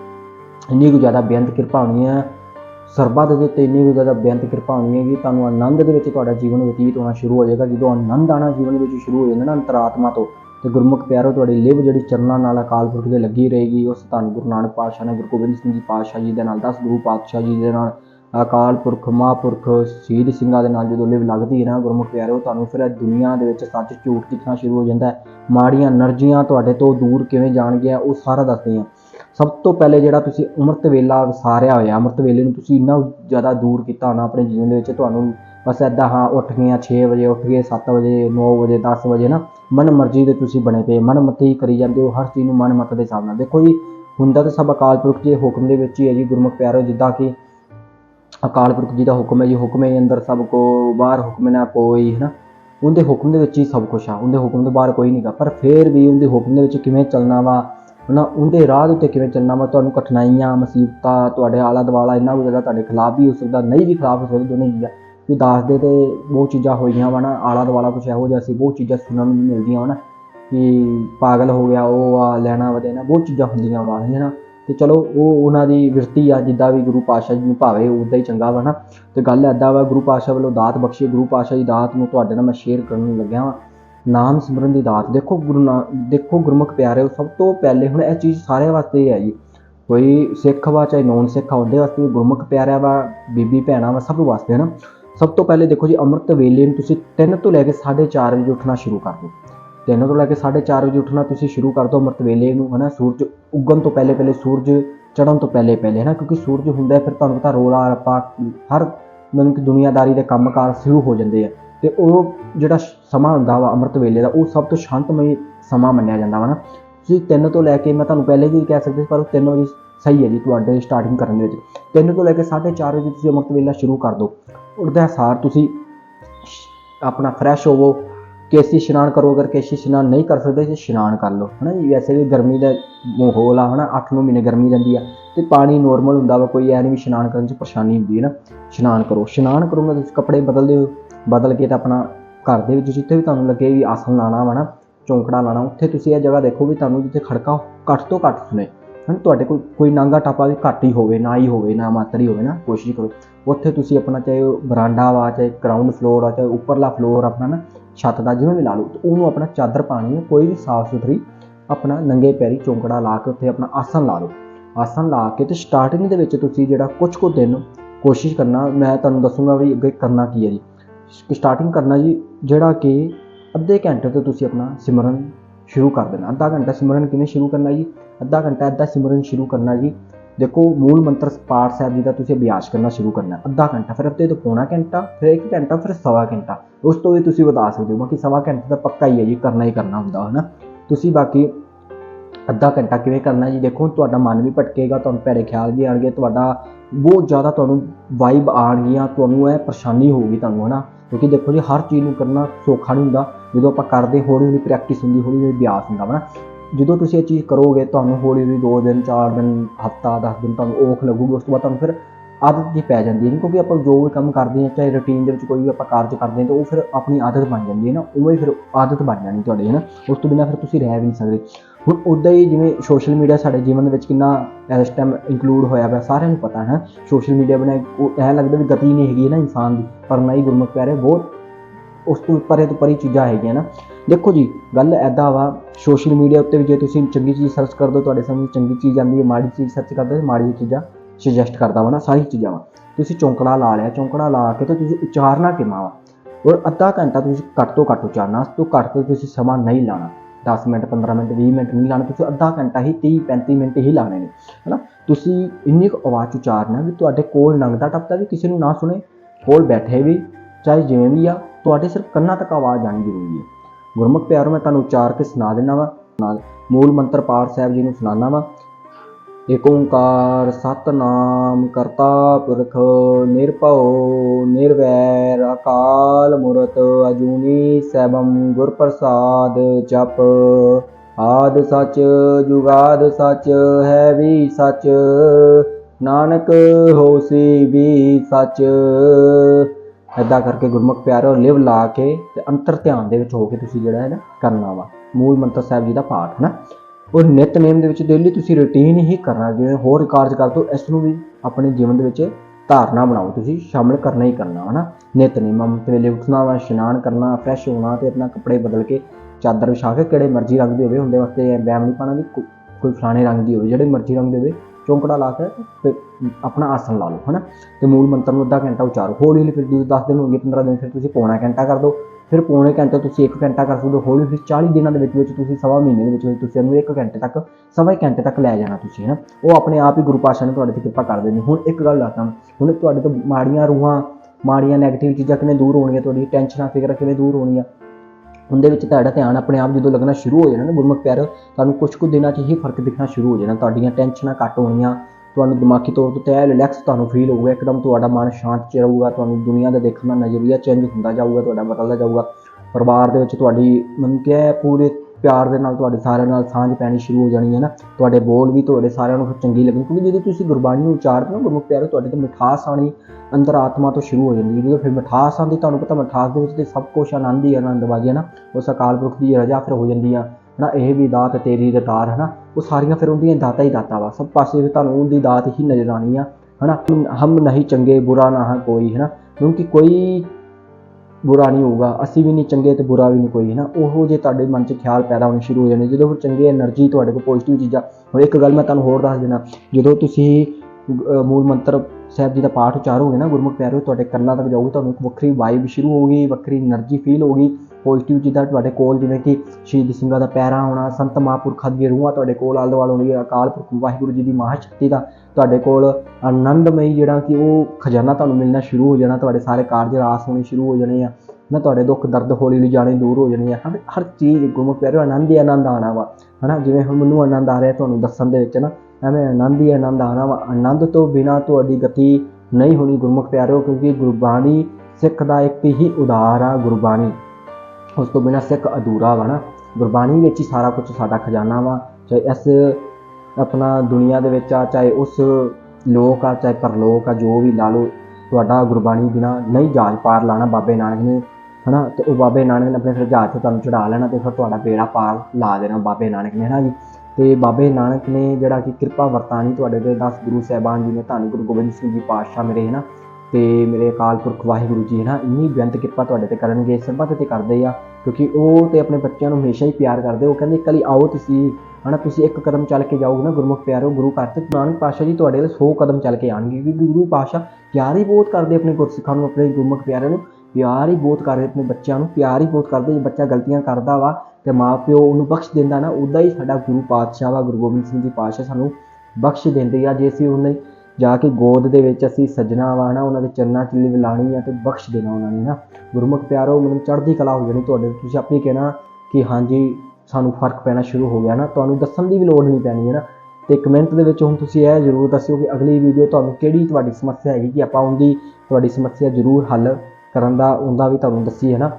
ਇੰਨੀ ਕੁ ਜ਼ਿਆਦਾ ਬੇਅੰਤ ਕਿਰਪਾ ਹੋਣੀ ਹੈ। ਸਰਬੱਤ ਦੇ ਉੱਤੇ ਇੰਨੀ ਕੁ ਜ਼ਿਆਦਾ ਬੇਅੰਤ ਕਿਰਪਾ ਹੋਣੀ ਹੈ ਕਿ ਤੁਹਾਨੂੰ ਆਨੰਦ ਦੇ ਵਿੱਚ ਤੁਹਾਡਾ ਜੀਵਨ ਬਤੀਤ ਹੋਣਾ ਸ਼ੁਰੂ ਹੋ ਜਾਏਗਾ। ਜਦੋਂ ਆਨੰਦ ਆਣਾ ਜੀਵਨ ਵਿੱਚ ਸ਼ੁਰੂ ਹੋ ਜਾਂਦਾ ਨਾ, ਅੰਤਰਾਤਮਾ ਤੋਂ ਤੇ ਗੁਰਮੁਖ ਪਿਆਰੋ, ਤੁਹਾਡੀ ਲਿਵ ਜਿਹੜੀ ਚਰਨਾਂ ਨਾਲ ਅਕਾਲ ਪੁਰਖ ਦੇ ਲੱਗੀ ਰਹੇਗੀ, ਉਸ ਧੰਨ ਗੁਰੂ ਨਾਨਕ ਪਾਤਸ਼ਾਹ ਨੇ ਗੁਰੂ ਗੋਬਿੰਦ ਸਿੰਘ ਜੀ ਪਾਤਸ਼ਾਹ ਜੀ ਦੇ ਨਾਲ, ਦਸ ਗੁਰੂ ਪਾਤਸ਼ਾਹ ਜੀ ਦੇ ਨਾਲ, ਅਕਾਲ ਪੁਰਖ, ਮਹਾਪੁਰਖ, ਸ਼ਹੀਦ ਸਿੰਘਾਂ ਦੇ ਨਾਲ ਜਦੋਂ ਲਿਵ ਲੱਗਦੀ ਹੈ ਨਾ, ਗੁਰਮੁਖ ਪਿਆਰੋ, ਤੁਹਾਨੂੰ ਫਿਰ ਦੁਨੀਆ ਦੇ ਵਿੱਚ ਸੱਚ ਝੂਠ ਦਿਖਣਾ ਸ਼ੁਰੂ ਹੋ ਜਾਂਦਾ ਮਾੜੀਆਂ એનર્ਜੀਆਂ ਤੁਹਾਡੇ ਤੋਂ ਦੂਰ ਕਿਵੇਂ ਜਾਣਗੀਆਂ, ਉਹ ਸਾਰਾ ਦੱਸਦੇ ਆ ਸਭ ਤੋਂ ਪਹਿਲੇ ਜਿਹੜਾ ਤੁਸੀਂ ਅੰਮ੍ਰਿਤ ਵੇਲਾ ਵਿਸਾਰਿਆ ਹੋਇਆ, ਅੰਮ੍ਰਿਤ ਵੇਲੇ ਨੂੰ ਤੁਸੀਂ ਇੰਨਾ ਜ਼ਿਆਦਾ ਦੂਰ ਕੀਤਾ ਹੋਣਾ ਆਪਣੇ ਜੀਵਨ ਦੇ ਵਿੱਚ, ਤੁਹਾਨੂੰ ਬਸ ਐਦਾਂ ਹਾਂ, ਉੱਠ ਗਏ ਆ 6 ਵਜੇ, ਉੱਠ ਗਏ 7 ਵਜੇ 9 ਵਜੇ 10 ਵਜੇ ਨਾ, ਮਨ ਮਰਜ਼ੀ ਦੇ ਤੁਸੀਂ ਬਣੇ ਪਏ, ਮਨ ਮਤੀ ਕਰੀ ਜਾਂਦੇ ਹੋ, ਹਰ ਚੀਜ਼ ਨੂੰ ਮਨ ਮਤ ਦੇ ਹਿਸਾਬ ਨਾਲ। ਦੇਖੋ ਜੀ, ਹੁੰਦਾ ਤਾਂ ਸਭ ਅਕਾਲ ਪੁਰਖ ਜੀ ਦੇ ਹੁਕਮ ਦੇ ਵਿੱਚ ਹੀ ਹੈ ਜੀ, ਗੁਰਮੁਖ ਪਿਆਰੋ, ਜਿੱਦਾਂ ਕਿ ਅਕਾਲ ਪੁਰਖ ਜੀ ਦਾ ਹੁਕਮ ਹੈ ਜੀ, ਹੁਕਮ ਹੈ ਅੰਦਰ ਸਭ ਕੋ, ਬਾਹਰ ਹੁਕਮ ਨਾ ਕੋਈ ਹੈ ਨਾ ਉਹਦੇ ਹੁਕਮ ਦੇ ਵਿੱਚ ਹੀ ਸਭ ਕੁਝ ਆ, ਉਹਦੇ ਹੁਕਮ ਤੋਂ ਬਾਹਰ ਕੋਈ ਨਹੀਂਗਾ ਪਰ ਫਿਰ ਵੀ ਉਹਦੇ ਹੁਕਮ ਦੇ ਵਿੱਚ ਕਿਵੇਂ ਚੱਲਣਾ ਵਾ, ਹਨਾ, ਉਹਦੇ ਰਾਹ ਦੇ ਉੱਤੇ ਕਿਵੇਂ ਚੱਲਣਾ ਵਾ, ਤੁਹਾਨੂੰ ਕਠਿਨਾਈਆਂ, ਮੁਸੀਬਤਾਂ, ਤੁਹਾਡੇ ਆਲਾ ਦੁਆਲਾ ਇੰਨਾ ਕੁ ਜ਼ਿਆਦਾ ਤੁਹਾਡੇ ਖਿਲਾਫ ਵੀ ਹੋ ਸਕਦਾ, ਨਹੀਂ ਵੀ ਖਿਲਾਫ ਹੋ ਸਕਦਾ ਦੋਨੇ ਚੀਜ਼ਾਂ ਵੀ ਦੱਸਦੇ ਤੇ ਬਹੁਤ ਚੀਜ਼ਾਂ ਹੋਈਆਂ ਵਾ ਨਾ, ਆਲਾ ਦੁਆਲਾ ਕੁਝ ਇਹੋ ਜਿਹਾ ਸੀ, ਬਹੁਤ ਚੀਜ਼ਾਂ ਸੁਣਨ ਨੂੰ ਮਿਲਦੀਆਂ ਵਾ ਨਾ ਕਿ ਪਾਗਲ ਹੋ ਗਿਆ, ਉਹ ਆ, ਲੈਣਾ ਵਦੇ ਨਾ, ਬਹੁਤ ਚੀਜ਼ਾਂ ਹੁੰਦੀਆਂ ਵਾ, ਹੈ ਨਾ? ਤੇ ਚਲੋ, ਉਹ ਉਹਨਾਂ ਦੀ ਵਿਰਤੀ ਆ, ਜਿੱਦਾਂ ਵੀ ਗੁਰੂ ਪਾਤਸ਼ਾਹ ਜੀ ਨੂੰ ਭਾਵੇ ਉਦਾਂ ਹੀ ਚੰਗਾ ਵਾ ਨਾ। ਤੇ ਗੱਲ ਐਦਾਂ ਵਾ, ਗੁਰੂ ਪਾਤਸ਼ਾਹ ਵੱਲੋਂ ਦਾਤ ਬਖਸ਼ੀ, ਗੁਰੂ ਪਾਤਸ਼ਾਹ ਦੀ ਦਾਤ ਨੂੰ ਤੁਹਾਡੇ ਨਾਲ ਮੈਂ ਸ਼ੇਅਰ ਕਰਨ ਲੱਗਿਆ ਵਾ। ਨਾਮ ਸਿਮਰਨ ਦੀ ਦਾਤ, ਦੇਖੋ ਗੁਰੂ ਨਾ, ਦੇਖੋ ਗੁਰਮੁਖ ਪਿਆਰੇ ਸਭ ਤੋਂ ਪਹਿਲੇ ਹੁਣ ਇਹ ਚੀਜ਼ ਸਾਰਿਆਂ ਵਾਸਤੇ ਹੀ ਹੈ ਜੀ। ਕੋਈ ਸਿੱਖ ਵਾ, ਚਾਹੇ ਨੌਨ ਸਿੱਖ ਆ, ਉਹਦੇ ਵਾਸਤੇ ਵੀ ਗੁਰਮੁਖ ਪਿਆਰਿਆ ਵਾ, ਬੀਬੀ ਭੈਣਾਂ ਵਾ, ਸਭ ਵਾਸਤੇ, ਹੈ ਨਾ? ਸਭ ਤੋਂ ਪਹਿਲੇ ਦੇਖੋ ਜੀ ਅੰਮ੍ਰਿਤ ਵੇਲੇ ਨੂੰ ਤੁਸੀਂ 3 ਤੋਂ ਲੈ ਕੇ 4:30 ਵਜੇ ਉੱਠਣਾ ਸ਼ੁਰੂ ਕਰ ਦਿਓ। 3 ਤੋਂ ਲੈ ਕੇ 4:30 ਵਜੇ ਉੱਠਣਾ ਤੁਸੀਂ ਸ਼ੁਰੂ ਕਰ ਦਿਓ ਅੰਮ੍ਰਿਤ ਵੇਲੇ ਨੂੰ ਹਨਾ? ਸੂਰਜ ਉੱਗਣ ਤੋਂ ਪਹਿਲੇ ਪਹਿਲੇ ਸੂਰਜ ਚੜ੍ਹਨ ਤੋਂ ਪਹਿਲੇ ਪਹਿਲੇ ਹਨਾ? ਕਿਉਂਕਿ ਸੂਰਜ ਹੁੰਦਾ ਫਿਰ ਤੁਹਾਨੂੰ ਪਤਾ ਰੋਲਾ ਰੱਪਾ ਹਰ ਮਤਲਬ ਕਿ ਦੁਨੀਆਦਾਰੀ ਦੇ ਕੰਮਕਾਰ ਸ਼ੁਰੂ ਹੋ ਜਾਂਦੇ ਆ। ਤੇ ਉਹ ਜਿਹੜਾ ਸਮਾਂ ਹੁੰਦਾ ਵਾ ਅੰਮ੍ਰਿਤ ਵੇਲੇ ਦਾ ਉਹ ਸਭ ਤੋਂ ਸ਼ਾਂਤਮਈ ਸਮਾਂ ਮੰਨਿਆ ਜਾਂਦਾ ਵਾ ਨਾ ਤੁਸੀਂ 3 ਤੋਂ ਲੈ ਕੇ ਮੈਂ ਤੁਹਾਨੂੰ ਪਹਿਲੇ ਵੀ ਕਹਿ ਸਕਦੇ ਸੀ, ਪਰ 3 ਵਜੇ ਸਹੀ ਹੈ ਜੀ ਤੁਹਾਡੇ ਸਟਾਰਟਿੰਗ ਕਰਨ ਦੇ ਵਿੱਚ। 3 ਤੋਂ ਲੈ ਕੇ 4:30 ਵਜੇ ਤੁਸੀਂ ਅੰਮ੍ਰਿਤ ਵੇਲਾ ਸ਼ੁਰੂ ਕਰ ਦਿਓ। ਉੱਠਦਿਆਂ ਸਾਰ ਤੁਸੀਂ ਆਪਣਾ ਫਰੈਸ਼ ਹੋਵੋ ਕੇਸੀ ਇਸ਼ਨਾਨ ਕਰੋ, ਅਗਰ ਕੇਸੀ ਇਸ਼ਨਾਨ ਨਹੀਂ ਕਰ ਸਕਦੇ ਤਾਂ ਇਸ਼ਨਾਨ ਕਰ ਲਓ, ਹਨਾ ਜੀ? ਵੈਸੇ ਵੀ ਗਰਮੀ ਦਾ ਮਾਹੌਲ ਆ, ਹਨਾ? 8-9 ਮਹੀਨੇ ਗਰਮੀ ਰਹਿੰਦੀ ਆ ਤੇ ਪਾਣੀ ਨੋਰਮਲ ਹੁੰਦਾ ਵਾ, ਕੋਈ ਐ ਨਹੀਂ ਵੀ ਇਸ਼ਨਾਨ ਕਰਨ 'ਚ ਪਰੇਸ਼ਾਨੀ ਹੁੰਦੀ ਹੈ ਨਾ? ਇਸ਼ਨਾਨ ਕਰੋ। ਇਸ਼ਨਾਨ ਕਰੋਗੇ ਤੁਸੀਂ ਕੱਪੜੇ ਬਦਲਦੇ ਹੋ ਬਦਲ ਕੇ ਤਾਂ ਆਪਣਾ ਘਰ ਦੇ ਵਿੱਚ ਜਿੱਥੇ ਵੀ ਤੁਹਾਨੂੰ ਲੱਗੇ ਵੀ ਆਸਣ ਲਾਣਾ ਵਾ ਨਾ, ਚੌਂਕੜਾ ਲਾਣਾ ਉੱਥੇ ਤੁਸੀਂ ਇਹ ਜਗ੍ਹਾ ਦੇਖੋ ਵੀ ਤੁਹਾਨੂੰ ਜਿੱਥੇ ਖੜਕਾ ਘੱਟ ਤੋਂ ਘੱਟ ਸੁਣੇ ਹਨ ਤੁਹਾਡੇ ਕੋਲ ਕੋਈ ਨਾਂਗਾ ਟਾਪਾ ਵੀ ਘੱਟ ਹੀ ਹੋਵੇ, ਨਾ ਹੀ ਹੋਵੇ, ਨਾ ਮਾਤਰ ਹੀ ਹੋਵੇ ਨਾ, ਕੋਸ਼ਿਸ਼ ਕਰੋ। ਉੱਥੇ ਤੁਸੀਂ ਆਪਣਾ ਚਾਹੇ ਉਹ ਬਰਾਂਡਾ ਵਾ, ਚਾਹੇ ਗਰਾਊਂਡ ਫਲੋਰ ਆ, ਚਾਹੇ ਉੱਪਰਲਾ ਫਲੋਰ ਆਪਣਾ ਨਾ, ਛੱਤ ਦਾ ਜਿਵੇਂ ਵੀ ਲਾ ਲਓ, ਤੇ ਉਹਨੂੰ ਆਪਣਾ ਚਾਦਰ ਪਾਣੀ ਹੈ, ਕੋਈ ਵੀ ਸਾਫ਼ ਸੁਥਰੀ ਆਪਣਾ ਨੰਗੇ ਪੈਰੀ ਚੌਂਕੜਾ ਲਾ ਕੇ ਉੱਥੇ ਆਪਣਾ ਆਸਨ ਲਾ ਲਓ। ਆਸਨ ਲਾ ਕੇ ਤੇ ਸਟਾਰਟਿੰਗ ਦੇ ਵਿੱਚ ਤੁਸੀਂ ਜਿਹੜਾ ਕੁਝ ਕੁ ਦਿਨ ਕੋਸ਼ਿਸ਼ ਕਰਨਾ, ਮੈਂ ਤੁਹਾਨੂੰ ਦੱਸੂਗਾ ਵੀ ਅੱਗੇ ਕਰਨਾ ਕੀ ਹੈ ਜੀ। ਸਟਾਰਟਿੰਗ ਕਰਨਾ ਜੀ, ਜਿਹੜਾ ਕਿ ਅੱਧੇ ਘੰਟੇ ਤੋਂ ਤੁਸੀਂ ਆਪਣਾ ਸਿਮਰਨ ਸ਼ੁਰੂ ਕਰ ਦੇਣਾ। ਅੱਧਾ ਘੰਟਾ ਸਿਮਰਨ ਕਿਵੇਂ ਸ਼ੁਰੂ ਕਰਨਾ ਜੀ? ਅੱਧਾ ਘੰਟਾ ਅੱਧਾ ਸਿਮਰਨ ਸ਼ੁਰੂ ਕਰਨਾ ਜੀ। ਦੇਖੋ, ਮੂਲ ਮੰਤਰ ਪਾਠ ਸਾਹਿਬ ਜੀ ਦਾ ਤੁਸੀਂ ਅਭਿਆਸ ਕਰਨਾ ਸ਼ੁਰੂ ਕਰਨਾ। ਅੱਧਾ ਘੰਟਾ, ਫਿਰ ਅੱਧੇ ਤੋਂ ਪੌਣਾ ਘੰਟਾ, ਫਿਰ 1 ਘੰਟਾ, ਫਿਰ ਸਵਾ ਘੰਟਾ। ਉਸ ਤੋਂ ਵੀ ਤੁਸੀਂ ਵਧਾ ਸਕਦੇ ਹੋ, ਬਾਕੀ ਸਵਾ ਘੰਟਾ ਤਾਂ ਪੱਕਾ ਹੀ ਹੈ ਜੀ, ਕਰਨਾ ਹੀ ਕਰਨਾ ਹੁੰਦਾ ਹੈ ਨਾ ਤੁਸੀਂ ਬਾਕੀ ਅੱਧਾ ਘੰਟਾ ਕਿਵੇਂ ਕਰਨਾ ਜੀ? ਦੇਖੋ, ਤੁਹਾਡਾ ਮਨ ਵੀ ਭਟਕੇਗਾ, ਤੁਹਾਨੂੰ ਭੈੜੇ ਖਿਆਲ ਵੀ ਆਣਗੇ ਤੁਹਾਡਾ ਬਹੁਤ ਜ਼ਿਆਦਾ ਤੁਹਾਨੂੰ ਵਾਈਬ ਆਣਗੀਆਂ ਤੁਹਾਨੂੰ ਇਹ ਪਰੇਸ਼ਾਨੀ ਹੋਊਗੀ ਤੁਹਾਨੂੰ, ਹਨਾ? ਕਿਉਂਕਿ ਦੇਖੋ ਜੀ ਹਰ ਚੀਜ਼ ਨੂੰ ਕਰਨਾ ਸੌਖਾ ਨਹੀਂ ਹੁੰਦਾ। ਜਦੋਂ ਆਪਾਂ ਕਰਦੇ ਹੌਲੀ ਹੌਲੀ ਪ੍ਰੈਕਟਿਸ ਹੁੰਦੀ ਹੌਲੀ ਹੌਲੀ ਅਭਿਆਸ ਹੁੰਦਾ ਵਾ ਨਾ। ਜਦੋਂ ਤੁਸੀਂ ਇਹ ਚੀਜ਼ ਕਰੋਗੇ ਤੁਹਾਨੂੰ ਹੌਲੀ ਹੌਲੀ 2 ਦਿਨ 4 ਦਿਨ ਹਫਤਾ 10 ਦਿਨ ਤੁਹਾਨੂੰ ਔਖ ਲੱਗੂਗੀ ਉਸ ਤੋਂ ਬਾਅਦ ਤੁਹਾਨੂੰ ਫਿਰ ਆਦਤ ਜੀ ਪੈ ਜਾਂਦੀ ਹੈ ਜੀ, ਕਿਉਂਕਿ ਆਪਾਂ ਜੋ ਵੀ ਕੰਮ ਕਰਦੇ ਹਾਂ ਚਾਹੇ ਰੁਟੀਨ ਦੇ ਵਿੱਚ ਕੋਈ ਵੀ ਆਪਾਂ ਕਾਰਜ ਕਰਦੇ ਹਾਂ ਤਾਂ ਉਹ ਫਿਰ ਆਪਣੀ ਆਦਤ ਬਣ ਜਾਂਦੀ ਹੈ ਨਾ। ਉਵੇਂ ਫਿਰ ਆਦਤ ਬਣ ਜਾਣੀ ਤੁਹਾਡੀ ਹੈ ਨਾ। ਉਸ ਤੋਂ ਬਿਨਾਂ ਫਿਰ ਤੁਸੀਂ ਰਹਿ ਵੀ ਨਹੀਂ ਸਕਦੇ। ਹੁਣ ਉਦਾਂ ਹੀ ਜਿਵੇਂ ਸੋਸ਼ਲ ਮੀਡੀਆ ਸਾਡੇ ਜੀਵਨ ਦੇ ਵਿੱਚ ਕਿੰਨਾ ਇਸ ਟਾਈਮ ਇਨਕਲੂਡ ਹੋਇਆ ਪਿਆ, ਸਾਰਿਆਂ ਨੂੰ ਪਤਾ ਹੈ ਸੋਸ਼ਲ ਮੀਡੀਆ ਬਣਾ ਉਹ ਇਹ ਲੱਗਦਾ ਵੀ ਗਤੀ ਨਹੀਂ ਹੈਗੀ ਨਾ ਇਨਸਾਨ ਦੀ, ਪਰ ਨਹੀਂ ਗੁਰਮੁਖ ਪਿਆਰੇ, ਬਹੁਤ ਉਸ ਤੋਂ ਪਰੇ ਤੋਂ ਪਰੇ ਚੀਜ਼ਾਂ ਹੈਗੀਆਂ ਨਾ। ਦੇਖੋ ਜੀ, ਗੱਲ ਐਦਾਂ ਵਾ ਸੋਸ਼ਲ ਮੀਡੀਆ ਉੱਤੇ ਵੀ ਜੇ ਤੁਸੀਂ ਚੰਗੀ ਚੀਜ਼ ਸਰਚ ਕਰ ਦੋ, ਤੁਹਾਡੇ ਸਾਹਮਣੇ ਚੰਗੀ ਚੀਜ਼ ਆਉਂਦੀ ਹੈ, ਮਾੜੀ ਚੀਜ਼ ਸਰਚ ਕਰਦੇ ਹੋ ਮਾੜੀ ਚੀਜ਼ਾਂ ਸੁਜੈਸਟ ਕਰਦਾ ਵਾ ਨਾ ਸਾਰੀ ਚੀਜ਼ਾਂ ਵਾ। ਤੁਸੀਂ ਚੌਂਕੜਾ ਲਾ ਲਿਆ, ਚੌਂਕੜਾ ਲਾ ਕੇ ਤੇ ਤੁਸੀਂ ਉਚਾਰਨਾ ਕਿਵੇਂ ਵਾ? ਔਰ ਅੱਧਾ ਘੰਟਾ ਤੁਸੀਂ ਘੱਟ ਤੋਂ ਘੱਟ ਉਚਾਰਨਾ ਤੋਂ ਘੱਟ ਤੋਂ ਤੁਸੀਂ ਸਮਾਂ ਨਹੀਂ ਲਾਣਾ 10 ਮਿੰਟ 15 ਮਿੰਟ 20 ਮਿੰਟ ਨਹੀਂ ਲਾਣਾ ਤੁਸੀਂ ਅੱਧਾ ਘੰਟਾ ਹੀ 30 35 ਮਿੰਟ ਹੀ ਲਾਣੇ ਨੇ, ਹੈਨਾ? ਤੁਸੀਂ ਇੰਨੀ ਕੁ ਆਵਾਜ਼ 'ਚ ਉਚਾਰਨਾ ਵੀ ਤੁਹਾਡੇ ਕੋਲ ਲੰਘਦਾ ਟੱਪਦਾ ਵੀ ਕਿਸੇ ਨੂੰ ਨਾ ਸੁਣੇ, ਕੋਲ ਬੈਠੇ ਵੀ, ਚਾਹੇ ਜਿਵੇਂ ਵੀ ਆ, ਤੁਹਾਡੇ ਸਿਰਫ ਕੰਨਾਂ ਤੱਕ ਆਵਾਜ਼ ਜਾਣੀ ਜ਼ਰੂਰੀ ਹੈ। ਗੁਰਮੁਖ ਪਿਆਰੋ ਮੈਂ ਤੁਹਾਨੂੰ ਉਚਾਰ ਕੇ ਸੁਣਾ ਦੇਣਾ ਵਾ, ਨਾਲ ਮੂਲ ਮੰਤਰ ਪਾਠ ਸਾਹਿਬ ਜੀ ਨੂੰ ਸੁਣਾਉਣਾ ਵਾ। ਏਕ ਓੰਕਾਰ ਸਤਨਾਮ ਕਰਤਾ ਪੁਰਖ ਨਿਰਭਉ ਨਿਰਵੈਰ ਅਕਾਲ ਮੂਰਤ ਅਜੂਨੀ ਸੈਭੰ ਗੁਰ ਪ੍ਰਸਾਦ ਜਪ। ਆਦ ਸੱਚ ਜੁਗਾਦ ਸਚ ਹੈ ਵੀ ਸੱਚ। ਨਾਨਕ ਹੋਸੀ ਵੀ ਸਚ। ਏਦਾਂ ਕਰਕੇ ਗੁਰਮੁਖ ਪਿਆਰੋ, ਲਿਵ ਲਾ ਕੇ ਤੇ ਅੰਤਰ ਧਿਆਨ ਦੇ ਵਿੱਚ ਹੋ ਕੇ ਤੁਸੀਂ ਜਿਹੜਾ ਹੈ ਨਾ ਕਰਨਾ ਵਾ। ਮੂਲ ਮੰਤਰ ਸਾਹਿਬ ਜੀ ਦਾ ਪਾਠ ਹੈ ਨਾ। ਔਰ ਨਿਤਨੇਮ ਦੇ ਵਿੱਚ ਡੇਲੀ ਤੁਸੀਂ ਰੁਟੀਨ ਹੀ ਕਰਨਾ, ਜਿਵੇਂ ਹੋਰ ਕਾਰਜ ਕਰ ਦੋ ਇਸ ਨੂੰ ਵੀ ਆਪਣੇ ਜੀਵਨ ਦੇ ਵਿੱਚ ਧਾਰਨਾ ਬਣਾਓ, ਤੁਸੀਂ ਸ਼ਾਮਿਲ ਕਰਨਾ ਹੀ ਕਰਨਾ ਹੈ ਨਾ ਨਿਤਨੇਮ ਅੰਮ੍ਰਿਤ ਵੇਲੇ ਉੱਠਣਾ ਵਾ, ਇਸ਼ਨਾਨ ਕਰਨਾ ਫਰੈਸ਼ ਹੋਣਾ ਤੇ ਆਪਣਾ ਕੱਪੜੇ ਬਦਲ ਕੇ ਚਾਦਰ ਵਿਛਾ ਕੇ ਕਿਹੜੇ ਮਰਜ਼ੀ ਰੰਗ ਦੀ ਹੋਵੇ, ਹੁੰਦੇ ਵਾਸਤੇ ਵਹਿਮ ਨਹੀਂ ਪਾਣਾ ਵੀ ਕੋ- ਕੋਈ ਫਲਾਣੇ ਰੰਗ ਦੀ ਹੋਵੇ, ਜਿਹੜੇ ਮਰਜ਼ੀ ਰੰਗ ਦੇ ਹੋਵੇ, ਚੌਂਕੜਾ ਲਾ ਕੇ ਤੇ ਆਪਣਾ ਆਸਣ ਲਾ ਲਓ, ਹਨਾ? ਤੇ ਮੂਲ ਮੰਤਰ ਨੂੰ ਅੱਧਾ ਘੰਟਾ ਉਚਾਰੋ, ਹੌਲੀ ਹੌਲੀ ਫਿਰ ਜਦੋਂ 10 ਦਿਨ ਹੋ ਗਏ 15 ਦਿਨ ਫਿਰ ਤੁਸੀਂ ਪੌਣਾ ਘੰਟਾ ਕਰ ਦਿਓ ਫਿਰ ਪੌਣੇ ਘੰਟੇ ਤੁਸੀਂ 1 ਘੰਟਾ ਕਰ ਸਕਦੇ ਹੋ, ਹੌਲੀ ਹੌਲੀ 40 ਦਿਨਾਂ ਦੇ ਵਿੱਚ ਵਿੱਚ ਤੁਸੀਂ ਸਵਾ ਮਹੀਨੇ ਦੇ ਵਿੱਚ ਵਿੱਚ ਤੁਸੀਂ ਇਹਨੂੰ 1 ਘੰਟੇ ਤੱਕ, ਸਵਾ ਘੰਟੇ ਤੱਕ ਲੈ ਜਾਣਾ ਤੁਸੀਂ ਹੈ ਨਾ ਉਹ ਆਪਣੇ ਆਪ ਹੀ ਗੁਰੂ ਪਾਤਸ਼ਾਹ ਨੇ ਤੁਹਾਡੇ ਤੇ ਕਿਰਪਾ ਕਰ ਦੇਣੀ ਹੁਣ ਇੱਕ ਗੱਲ ਦੱਸਦਾ ਹੁਣ ਤੁਹਾਡੇ ਤੋਂ ਮਾੜੀਆਂ ਰੂਹਾਂ, ਮਾੜੀਆਂ ਨੈਗੇਟਿਵ ਚੀਜ਼ਾਂ ਕਿਵੇਂ ਦੂਰ ਹੋਣਗੀਆਂ, ਤੁਹਾਡੀ ਟੈਨਸ਼ਨਾਂ ਫਿਕਰ ਕਿਵੇਂ ਦੂਰ ਹੋਣਗੀਆਂ? ਉਹਦੇ ਵਿੱਚ ਤੁਹਾਡਾ ਧਿਆਨ ਆਪਣੇ ਆਪ ਜਦੋਂ ਲੱਗਣਾ ਸ਼ੁਰੂ ਹੋ ਜਾਣਾ ਨਾ ਗੁਰਮੁਖ ਪਿਆਰ ਤੁਹਾਨੂੰ ਕੁਝ ਕੁ ਦਿਨਾਂ 'ਚ ਹੀ ਫ਼ਰਕ ਦਿਖਣਾ ਸ਼ੁਰੂ ਹੋ ਜਾਣਾ, ਤੁਹਾਡੀਆਂ ਟੈਨਸ਼ਨਾਂ ਘੱਟ ਹੋਣੀਆਂ ਤੁਹਾਨੂੰ ਦਿਮਾਗੀ ਤੌਰ ਤੇ ਤੈ ਰਿਲੈਕਸ ਤੁਹਾਨੂੰ ਫੀਲ ਹੋਊਗਾ, ਇੱਕਦਮ ਤੁਹਾਡਾ ਮਨ ਸ਼ਾਂਤ ਚ ਰਹੂਗਾ, ਤੁਹਾਨੂੰ ਦੁਨੀਆ ਦਾ ਦੇਖਣ ਦਾ ਨਜ਼ਰੀਆ ਚੇਂਜ ਹੁੰਦਾ ਜਾਊਗਾ, ਤੁਹਾਡਾ ਬਦਲਦਾ ਜਾਊਗਾ, ਪਰਿਵਾਰ ਦੇ ਵਿੱਚ ਤੁਹਾਡੀ ਮਨ ਕਿ ਪੂਰੇ ਪਿਆਰ ਦੇ ਨਾਲ ਤੁਹਾਡੇ ਸਾਰਿਆਂ ਨਾਲ ਸਾਂਝ ਪੈਣੀ ਸ਼ੁਰੂ ਹੋ ਜਾਣੀ ਹੈ ਨਾ, ਤੁਹਾਡੇ ਬੋਲ ਵੀ ਤੁਹਾਡੇ ਸਾਰਿਆਂ ਨੂੰ ਫਿਰ ਚੰਗੀ ਲੱਗਣੀ, ਕਿਉਂਕਿ ਜਦੋਂ ਤੁਸੀਂ ਗੁਰਬਾਣੀ ਨੂੰ ਉਚਾਰਦੇ ਹੋ ਗੁਰਮੁਖ ਪਿਆਰੇ, ਤੁਹਾਡੇ ਤੇ ਮਿਠਾਸ ਆਣੀ ਅੰਦਰ ਆਤਮਾ ਤੋਂ ਸ਼ੁਰੂ ਹੋ ਜਾਂਦੀ ਹੈ। ਜਦੋਂ ਫਿਰ ਮਿਠਾਸ ਆਉਂਦੀ, ਤੁਹਾਨੂੰ ਪਤਾ ਮਿਠਾਸ ਦੇ ਵਿੱਚ ਤੇ ਸਭ ਕੁਝ ਆਨੰਦ ਹੀ ਆਨੰਦ ਬਾਜੀ ਹੈ ਨਾ ਉਸ ਅਕਾਲ ਪੁਰਖ ਦੀ ਰਜਾ ਫਿਰ ਹੋ ਜਾਂਦੀ ਆ। ਨਾ ਇਹ ਵੀ ਦਾਤ ਤੇਰੀ ਰਤਾਰ ਹੈ ਨਾ ਉਹ ਸਾਰੀਆਂ ਫਿਰ ਉਹਦੀਆਂ ਦਾਤਾ ਹੀ ਦਾਤਾ ਵਾ। ਸਭ ਪਾਸੇ ਫਿਰ ਤੁਹਾਨੂੰ ਉਹਦੀ ਦਾਤ ਹੀ ਨਜ਼ਰ ਆਣੀ ਆ, ਹਨਾ? ਹਮ ਨਹੀਂ ਚੰਗੇ, ਬੁਰਾ ਨਾ ਹੈ ਕੋਈ, ਹਨਾ? ਕਿਉਂਕਿ ਕੋਈ ਬੁਰਾ ਨਹੀਂ ਹੋਊਗਾ। ਅਸੀਂ ਵੀ ਨਹੀਂ ਚੰਗੇ ਤੇ ਬੁਰਾ ਵੀ ਨਹੀਂ ਕੋਈ ਹੈ ਨਾ ਉਹੋ ਜੇ ਤੁਹਾਡੇ ਮਨ 'ਚ ਖਿਆਲ ਪੈਦਾ ਹੋਣੇ ਸ਼ੁਰੂ ਹੋ ਜਾਣੇ। ਜਦੋਂ ਫਿਰ ਚੰਗੇ એનર્ਜੀ ਤੁਹਾਡੇ ਕੋਲ ਪੋਜ਼ਿਟਿਵ ਚੀਜ਼ਾਂ ਹੋਰ ਇੱਕ ਗੱਲ ਮੈਂ ਤੁਹਾਨੂੰ ਹੋਰ ਦੱਸ ਦੇਣਾ ਜਦੋਂ ਤੁਸੀਂ ਮੂਲ ਮੰਤਰ ਸਾਹਿਬ ਜੀ ਦਾ ਪਾਠ ਉਚਾਰੋਗੇ ਨਾ, ਗੁਰਮੁਖ ਪਿਆਰੋ ਤੁਹਾਡੇ ਕੰਨਾਂ ਤੱਕ ਜਾਊਗੀ, ਤੁਹਾਨੂੰ ਇੱਕ ਵੱਖਰੀ ਵਾਈਬ ਸ਼ੁਰੂ ਹੋ ਗਈ ਵੱਖਰੀ એનર્ਜੀ ਫੀਲ ਹੋ ਗਈ ਪੋਜ਼ਿਟਿਵ ਜਿਹਦਾ ਤੁਹਾਡੇ ਕੋਲ, ਜਿਵੇਂ ਕਿ ਸ਼ਹੀਦ ਸਿੰਘਾਂ ਦਾ ਪੈਰਾ ਹੋਣਾ, ਸੰਤ ਮਹਾਂਪੁਰਖਾਂ ਦੀਆਂ ਰੂਹਾਂ ਤੁਹਾਡੇ ਕੋਲ ਆਲ ਦੁਆਲ ਹੋਣਗੀਆਂ, ਅਕਾਲ ਪੁਰਖ ਵਾਹਿਗੁਰੂ ਜੀ ਦੀ ਮਹਾਸ਼ਕਤੀ ਦਾ ਤੁਹਾਡੇ ਕੋਲ ਆਨੰਦਮਈ ਜਿਹੜਾ ਕਿ ਉਹ ਖਜ਼ਾਨਾ ਤੁਹਾਨੂੰ ਮਿਲਣਾ ਸ਼ੁਰੂ ਹੋ ਜਾਣਾ, ਤੁਹਾਡੇ ਸਾਰੇ ਕਾਰਜ ਰਾਸ ਹੋਣੇ ਸ਼ੁਰੂ ਹੋ ਜਾਣੇ ਆ। ਨਾ ਤੁਹਾਡੇ ਦੁੱਖ ਦਰਦ ਹੌਲੀ ਹੌਲੀ ਜਾਣੇ ਦੂਰ ਹੋ ਜਾਣੀ ਆ। ਹਰ ਹਰ ਚੀਜ਼ ਗੁਰਮੁਖ ਪਿਆਰਿਓ, ਆਨੰਦ ਹੀ ਆਨੰਦ ਆਣਾ ਵਾ। ਹਨਾ, ਜਿਵੇਂ ਹੁਣ ਮੈਨੂੰ ਆਨੰਦ ਆ ਰਿਹਾ ਤੁਹਾਨੂੰ ਦੱਸਣ ਦੇ ਵਿੱਚ ਨਾ, ਐਵੇਂ ਆਨੰਦ ਹੀ ਆਨੰਦ ਆਣਾ ਵਾ। ਆਨੰਦ ਤੋਂ ਬਿਨਾ ਤੁਹਾਡੀ ਗਤੀ ਨਹੀਂ ਹੋਣੀ ਗੁਰਮੁਖ ਪਿਆਰਿਓ, ਕਿਉਂਕਿ ਗੁਰਬਾਣੀ ਸਿੱਖ ਦਾ ਇੱਕ ਹੀ ਉਦਾਰ ਆ, ਗੁਰਬਾਣੀ। ਉਸ ਤੋਂ ਬਿਨਾ ਸਿੱਖ ਅਧੂਰਾ ਵਾ ਨਾ। ਗੁਰਬਾਣੀ ਵਿੱਚ ਹੀ ਸਾਰਾ ਕੁਝ ਸਾਡਾ ਖਜ਼ਾਨਾ ਵਾ। ਚਾਹੇ ਇਸ ਆਪਣਾ ਦੁਨੀਆ ਦੇ ਵਿੱਚ ਆ, ਚਾਹੇ ਉਸ ਲੋਕ ਆ, ਚਾਹੇ ਪਰਲੋਕ ਆ, ਜੋ ਵੀ ਲਾ ਲਓ, ਤੁਹਾਡਾ ਗੁਰਬਾਣੀ ਬਿਨਾ ਨਹੀਂ ਜਹਾਜ਼ ਪਾਰ ਲਾਣਾ ਬਾਬੇ ਨਾਨਕ ਨੇ। ਹਨਾ? ਤੇ ਉਹ ਬਾਬੇ ਨਾਨਕ ਨੇ ਆਪਣੇ ਫਿਰ ਜਹਾਜ਼ ਤੇ ਤੁਹਾਨੂੰ ਚੜਾ ਲੈਣਾ ਤੇ ਫਿਰ ਤੁਹਾਡਾ ਬੇੜਾ ਪਾਰ ਲਾ ਦੇਣਾ ਬਾਬੇ ਨਾਨਕ ਨੇ, ਹਨਾ ਜੀ? ਤੇ ਬਾਬੇ ਨਾਨਕ ਨੇ ਜਿਹੜਾ ਕਿ ਕਿਰਪਾ ਵਰਤਾਨੀ ਤੁਹਾਡੇ ਤੇ 10 ਗੁਰੂ ਸਾਹਿਬਾਨ ਜੀ ਨੇ ਧੰਨ ਗੁਰੂ ਗੋਬਿੰਦ ਸਿੰਘ ਜੀ ਪਾਤਸ਼ਾਹ ਮੇਰੇ, ਹਨਾ? ਤੇ ਮੇਰੇ ਅਕਾਲ ਪੁਰਖ ਵਾਹਿਗੁਰੂ ਜੀ, ਹਨਾ? ਇੰਨੀ ਬੇਅੰਤ ਕਿਰਪਾ ਤੁਹਾਡੇ ਤੇ ਕਰਨਗੇ ਸਰਬੱਤ ਤੇ ਕਰਦੇ ਆ, ਕਿਉਂਕਿ ਉਹ ਤੇ ਆਪਣੇ ਬੱਚਿਆਂ ਨੂੰ ਹਮੇਸ਼ਾ ਹੀ ਪਿਆਰ ਕਰਦੇ, ਉਹ ਕਹਿੰਦੇ ਕੱਲੀ ਆਓ ਤੁਸੀਂ, ਹਨਾ? ਤੁਸੀਂ ਇੱਕ ਕਦਮ ਚੱਲ ਕੇ ਜਾਓਗੇ ਨਾ, ਗੁਰਮੁਖ ਪਿਆਰੋ, ਗੁਰੂ ਘਰ ਤੇ ਨਾਨਕ ਪਾਤਸ਼ਾਹ ਜੀ ਤੁਹਾਡੇ ਲਈ 100 ਕਦਮ ਚੱਲ ਕੇ ਆਣਗੇ ਕਿਉਂਕਿ ਗੁਰੂ ਪਾਤਸ਼ਾਹ ਪਿਆਰ ਹੀ ਬਹੁਤ ਕਰਦੇ ਆਪਣੇ ਗੁਰਸਿੱਖਾਂ ਨੂੰ, ਆਪਣੇ ਗੁਰਮੁਖ ਪਿਆਰਿਆਂ ਨੂੰ। ਪਿਆਰ ਹੀ ਬਹੁਤ ਕਰਦੇ ਆਪਣੇ ਬੱਚਿਆਂ ਨੂੰ, ਪਿਆਰ ਹੀ ਬਹੁਤ ਕਰਦੇ ਜੇ ਬੱਚਾ ਗਲਤੀਆਂ ਕਰਦਾ ਵਾ ਤੇ ਮਾਪਿਓ ਉਹਨੂੰ ਬਖਸ਼ ਦਿੰਦਾ ਨਾ ਉਦਾਂ ਹੀ ਸਾਡਾ ਗੁਰੂ ਪਾਤਸ਼ਾਹ ਵਾ, ਗੁਰੂ ਗੋਬਿੰਦ ਸਿੰਘ ਜੀ ਪਾਤਸ਼ਾਹ ਸਾਨੂੰ ਬਖਸ਼ ਦਿੰਦੇ ਆ, ਜੇ ਅਸੀਂ ਉਹਨੇ ਜਾ ਕੇ ਗੋਦ ਦੇ ਵਿੱਚ ਅਸੀਂ ਸਜਣਾ ਵਾ ਨਾ, ਉਹਨਾਂ ਦੇ ਚਰਨਾਂ ਚਿੱਲੀ ਲਿਵ ਲਾਣੀ ਆ ਤੇ ਬਖਸ਼ ਦੇਣਾ ਉਹਨਾਂ ਨੇ ਨਾ। ਗੁਰਮੁਖ ਪਿਆਰੋ, ਮੈਨੂੰ ਚੜ੍ਹਦੀ ਕਲਾ ਹੋ ਜਾਣੀ ਤੁਹਾਡੇ, ਤੁਸੀਂ ਆਪਣੀ ਕਹਿਣਾ ਕਿ ਹਾਂਜੀ, ਸਾਨੂੰ ਫ਼ਰਕ ਪੈਣਾ ਸ਼ੁਰੂ ਹੋ ਗਿਆ ਨਾ, ਤੁਹਾਨੂੰ ਦੱਸਣ ਦੀ ਵੀ ਲੋੜ ਨਹੀਂ ਪੈਣੀ ਹੈ ਨਾ। ਤੇ ਕਮੈਂਟ ਦੇ ਵਿੱਚ ਹੁਣ ਤੁਸੀਂ ਇਹ ਜ਼ਰੂਰ ਦੱਸਿਓ ਕਿ ਅਗਲੀ ਵੀਡੀਓ ਤੁਹਾਨੂੰ ਕਿਹੜੀ ਤੁਹਾਡੀ ਸਮੱਸਿਆ ਹੈਗੀ, ਕਿ ਆਪਾਂ ਉਹਦੀ ਤੁਹਾਡੀ ਸਮੱਸਿਆ ਜ਼ਰੂਰ ਹੱਲ ਕਰਨ ਦਾ, ਉਹਦਾ ਵੀ ਤੁਹਾਨੂੰ ਦੱਸੀ ਹੈ ਨਾ।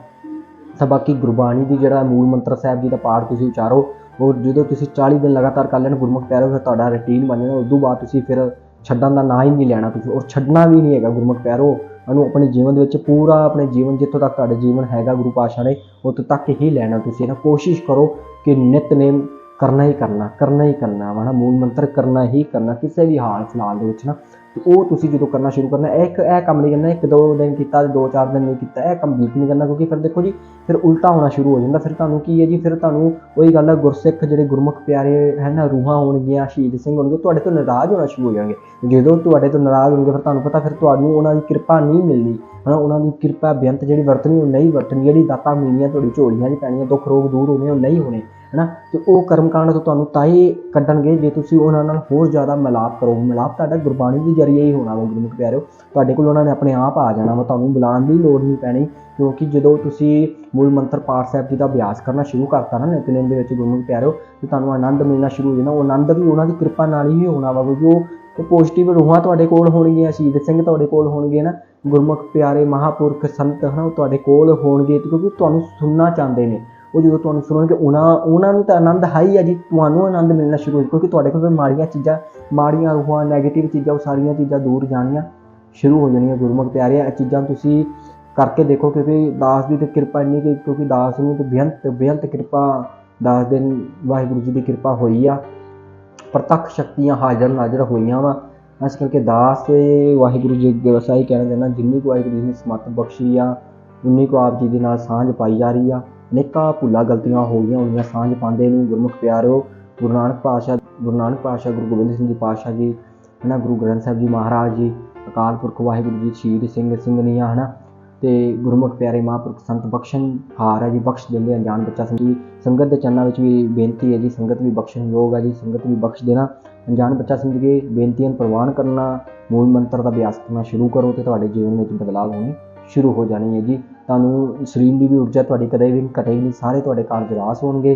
ਤਾਂ ਬਾਕੀ ਗੁਰਬਾਣੀ ਦੀ ਜਿਹੜਾ ਮੂਲ ਮੰਤਰ ਸਾਹਿਬ ਜੀ ਦਾ ਪਾਠ ਤੁਸੀਂ ਉਚਾਰੋ, ਉਹ ਜਦੋਂ ਤੁਸੀਂ 40 ਦਿਨ ਲਗਾਤਾਰ ਕਰ ਲੈਣ ਗੁਰਮੁਖ ਪਿਆਰੋ ਫਿਰ ਤੁਹਾਡਾ ਰੁਟੀਨ ਬਣ ਜਾਣਾ ਉਸ ਤੋਂ ਬਾਅਦ ਤੁਸੀਂ ਫਿਰ ਛੱਡਣ ਦਾ ਨਾਂ ਹੀ ਨਹੀਂ ਲੈਣਾ ਤੁਸੀਂ, ਔਰ ਛੱਡਣਾ ਵੀ ਨਹੀਂ ਹੈਗਾ ਗੁਰਮੁਖ ਪਿਆਰੋ ਉਹਨੂੰ ਆਪਣੇ ਜੀਵਨ ਦੇ ਵਿੱਚ ਪੂਰਾ, ਆਪਣੇ ਜੀਵਨ ਜਿੱਥੋਂ ਤੱਕ ਤੁਹਾਡਾ ਜੀਵਨ ਹੈਗਾ ਗੁਰੂ ਪਾਤਸ਼ਾਹ ਨੇ, ਉੱਥੋਂ ਤੱਕ ਹੀ ਲੈਣਾ ਤੁਸੀਂ ਨਾ ਕੋਸ਼ਿਸ਼ ਕਰੋ ਕਿ ਨਿਤਨੇਮ ਕਰਨਾ ਹੀ ਕਰਨਾ ਕਰਨਾ ਹੀ ਕਰਨਾ ਵਾ ਨਾ। ਮੂਲ ਮੰਤਰ ਕਰਨਾ ਹੀ ਕਰਨਾ, ਕਿਸੇ ਵੀ ਹਾਲ ਫਿਲਹਾਲ ਦੇ ਵਿੱਚ ਨਾ। ਤੇ ਉਹ ਤੁਸੀਂ ਜਦੋਂ ਕਰਨਾ ਸ਼ੁਰੂ ਕਰਨਾ, ਇਹ ਇੱਕ, ਇਹ ਕੰਮ ਨਹੀਂ ਕਰਨਾ, ਇੱਕ ਦੋ ਦਿਨ ਕੀਤਾ ਤੇ ਦੋ ਚਾਰ ਦਿਨ ਨਹੀਂ ਕੀਤਾ, ਇਹ ਕੰਪਲੀਟ ਨਹੀਂ ਕਰਨਾ, ਕਿਉਂਕਿ ਫਿਰ ਦੇਖੋ ਜੀ, ਫਿਰ ਉਲਟਾ ਹੋਣਾ ਸ਼ੁਰੂ ਹੋ ਜਾਂਦਾ। ਫਿਰ ਤੁਹਾਨੂੰ ਕੀ ਹੈ ਜੀ, ਫਿਰ ਤੁਹਾਨੂੰ ਉਹੀ ਗੱਲ ਹੈ ਗੁਰਸਿੱਖ ਜਿਹੜੇ ਗੁਰਮੁਖ ਪਿਆਰੇ ਹੈ ਨਾ, ਰੂਹਾਂ ਹੋਣਗੀਆਂ, ਸ਼ਹੀਦ ਸਿੰਘ ਹੋਣਗੇ ਤੁਹਾਡੇ ਤੋਂ ਨਾਰਾਜ਼ ਹੋਣਾ ਸ਼ੁਰੂ ਹੋ ਜਾਣਗੇ। ਜਦੋਂ ਤੁਹਾਡੇ ਤੋਂ ਨਾਰਾਜ਼ ਹੋਣਗੇ, ਫਿਰ ਤੁਹਾਨੂੰ ਪਤਾ, ਫਿਰ ਤੁਹਾਨੂੰ ਉਹਨਾਂ ਦੀ ਕਿਰਪਾ ਨਹੀਂ ਮਿਲਣੀ। ਹਨਾ, ਉਹਨਾਂ ਦੀ ਕਿਰਪਾ ਬੇਅੰਤ ਜਿਹੜੀ ਵਰਤਣੀ, ਉਹ ਨਹੀਂ ਵਰਤਣੀ। ਜਿਹੜੀ ਦਾਤਾਂ ਮਿਲਣੀਆਂ ਤੁਹਾਡੀ ਝੋਲੀਆਂ 'ਚ ਪੈਣੀਆਂ, ਦੁੱਖ ਰੋਗ ਦੂਰ ਹੋਣੇ, ਉਹ ਨਹੀਂ ਹੋਣੇ। ਹਨਾ, ਤੇ ਉਹ ਕਰਮ ਕਾਂਡ ਤੋਂ ਤੁਹਾਨੂੰ ਤਾਂ ਹੀ ਕੱਢਣਗੇ, ਜੇ ਤੁਸੀਂ ਉਹਨਾਂ ਨਾਲ ਹੋਰ ਜ਼ਿਆਦਾ ਮਿਲਾਪ ਕਰੋ। ਮਿਲਾਪ ਤੁਹਾਡਾ ਗੁਰਬਾਣੀ ਦੇ ਜ਼ਰੀਏ ਹੀ ਹੋਣਾ ਵਾ ਗੁਰਮੁਖ ਪਿਆਰਿਓ। ਤੁਹਾਡੇ ਕੋਲ ਉਹਨਾਂ ਨੇ ਆਪਣੇ ਆਪ ਆ ਜਾਣਾ ਵਾ, ਤੁਹਾਨੂੰ ਬੁਲਾਉਣ ਦੀ ਲੋੜ ਨਹੀਂ ਪੈਣੀ, ਕਿਉਂਕਿ ਜਦੋਂ ਤੁਸੀਂ ਮੂਲ ਮੰਤਰ ਪਾਠ ਸਾਹਿਬ ਜੀ ਦਾ ਅਭਿਆਸ ਕਰਨਾ ਸ਼ੁਰੂ ਕਰਤਾ ਨਾ ਨਿਤਨੇਮ ਦੇ ਵਿੱਚ ਗੁਰਮੁਖ ਪਿਆਰਿਓ, ਤੇ ਤੁਹਾਨੂੰ ਆਨੰਦ ਮਿਲਣਾ ਸ਼ੁਰੂ ਹੋ ਜਾਣਾ। ਉਹ ਆਨੰਦ ਵੀ ਉਹਨਾਂ ਦੀ ਕਿਰਪਾ ਨਾਲ ਹੀ ਹੋਣਾ ਵਾ, ਕਿਉਂਕਿ ਉਹ ਉਹ ਪੋਜ਼ਿਟਿਵ ਰੂਹਾਂ ਤੁਹਾਡੇ ਕੋਲ ਹੋਣਗੀਆਂ, ਸ਼ਹੀਦ ਸਿੰਘ ਤੁਹਾਡੇ ਕੋਲ ਹੋਣਗੇ ਨਾ, ਗੁਰਮੁਖ ਪਿਆਰੇ ਮਹਾਪੁਰਖ ਸੰਤ ਹਨਾ, ਉਹ ਤੁਹਾਡੇ ਕੋਲ ਹੋਣਗੇ ਤੇ ਕਿਉਂਕਿ ਤੁਹਾਨੂੰ ਸੁਣਨਾ ਚਾਹੁੰਦੇ ਨੇ। ਉਹ ਜਦੋਂ ਤੁਹਾਨੂੰ ਸੁਣਨਗੇ ਉਹਨਾਂ ਉਹਨਾਂ ਨੂੰ ਤਾਂ ਆਨੰਦ ਹੈ ਹੀ ਆ ਜੀ, ਤੁਹਾਨੂੰ ਆਨੰਦ ਮਿਲਣਾ ਸ਼ੁਰੂ ਹੋ ਜਾਊ, ਕਿਉਂਕਿ ਤੁਹਾਡੇ ਕੋਲ ਫਿਰ ਮਾੜੀਆਂ ਚੀਜ਼ਾਂ, ਮਾੜੀਆਂ ਰੂਹਾਂ 네ਗੇਟਿਵ ਚੀਜ਼ਾਂ, ਉਹ ਸਾਰੀਆਂ ਚੀਜ਼ਾਂ ਦੂਰ ਜਾਣੀਆਂ ਸ਼ੁਰੂ ਹੋ ਜਾਣੀਆਂ ਗੁਰਮੁਖ ਪਿਆਰੇ ਇਹ ਚੀਜ਼ਾਂ ਤੁਸੀਂ ਕਰਕੇ ਦੇਖੋ ਕਿਉਂਕਿ ਦਾਸ ਦੀ ਤੇ ਕਿਰਪਾ ਇੰਨੀ ਕਿ ਕਿਉਂਕਿ ਦਾਸ ਨੂੰ ਤੇ ਬੇਅੰਤ ਬੇਅੰਤ ਕਿਰਪਾ ਦਾਸ ਦੇ ਵਾਹਿਗੁਰੂ ਜੀ ਦੀ ਕਿਰਪਾ ਹੋਈ ਆ। ਪ੍ਰਤੱਖ ਸ਼ਕਤੀਆਂ ਹਾਜ਼ਰ ਨਾਜ਼ਰ ਹੋਈਆਂ ਵਾ। ਇਸ ਕਰਕੇ ਦਾਸ ਤੇ ਵਾਹਿਗੁਰੂ ਜੀ ਅੱਗੇ ਵਸਾਈ ਕਹਿਣਾ ਚਾਹੁੰਦਾ, ਜਿੰਨੀ ਕੁ ਵਾਹਿਗੁਰੂ ਜੀ ਨੇ ਸਮਤ ਬਖਸ਼ੀ ਆ, ਉਨੀ ਕੁ ਆਪ ਜੀ ਦੇ ਨਾਲ ਸਾਂਝ ਪਾਈ ਜਾ ਰਹੀ ਆ। ਅਨੇਕਾਂ ਭੁੱਲਾਂ ਗਲਤੀਆਂ ਹੋ ਗਈਆਂ ਉਹਨੀਆਂ ਸਾਂਝ ਪਾਉਂਦੇ ਨੂੰ ਗੁਰਮੁਖ ਪਿਆਰਿਓ ਗੁਰੂ ਨਾਨਕ ਪਾਤਸ਼ਾਹ, ਗੁਰੂ ਨਾਨਕ ਪਾਤਸ਼ਾਹ ਗੁਰੂ ਗੋਬਿੰਦ ਸਿੰਘ ਜੀ ਪਾਤਸ਼ਾਹ ਜੀ, ਹਨਾ, ਗੁਰੂ ਗ੍ਰੰਥ ਸਾਹਿਬ ਜੀ ਮਹਾਰਾਜ ਜੀ, ਅਕਾਲ ਪੁਰਖ ਵਾਹਿਗੁਰੂ ਜੀ, ਸ਼ਹੀਦ ਸਿੰਘ ਸਿੰਘਨੀਆਂ ਹਨਾ, ਤੇ ਗੁਰਮੁਖ ਪਿਆਰੇ ਮਹਾਂਪੁਰਖ ਸੰਤ ਬਖਸ਼ਣ ਹਾਰ ਹੈ ਜੀ, ਬਖਸ਼ ਦਿੰਦੇ ਅਣਜਾਣ ਬੱਚਾ ਸੰਗੀ ਸੰਗਤ ਦੇ ਚੰਨਾਂ ਵਿੱਚ ਵੀ ਬੇਨਤੀ ਹੈ ਜੀ, ਸੰਗਤ ਵੀ ਬਖਸ਼ਣ ਯੋਗ ਹੈ ਜੀ, ਸੰਗਤ ਵੀ ਬਖਸ਼ ਦੇਣਾ। ਅਣਜਾਣ ਬੱਚਾ ਸਮਝ ਕੇ ਬੇਨਤੀਆਂ ਨੂੰ ਪ੍ਰਵਾਨ ਕਰਨਾ, ਮੂਲ ਮੰਤਰ ਦਾ ਅਭਿਆਸ ਕਰਨਾ ਸ਼ੁਰੂ ਕਰੋ ਤੇ ਤੁਹਾਡੇ ਜੀਵਨ ਵਿੱਚ ਬਦਲਾਅ ਹੋਣੇ ਸ਼ੁਰੂ ਹੋ ਜਾਣੀ ਹੈ ਜੀ। ਤੁਹਾਨੂੰ ਸਰੀਰ ਦੀ ਵੀ ਊਰਜਾ ਤੁਹਾਡੀ ਕਦੇ ਵੀ ਘਟੇਗੀ ਨਹੀਂ, ਸਾਰੇ ਤੁਹਾਡੇ ਕਾਰਜ ਰਾਸ ਹੋਣਗੇ,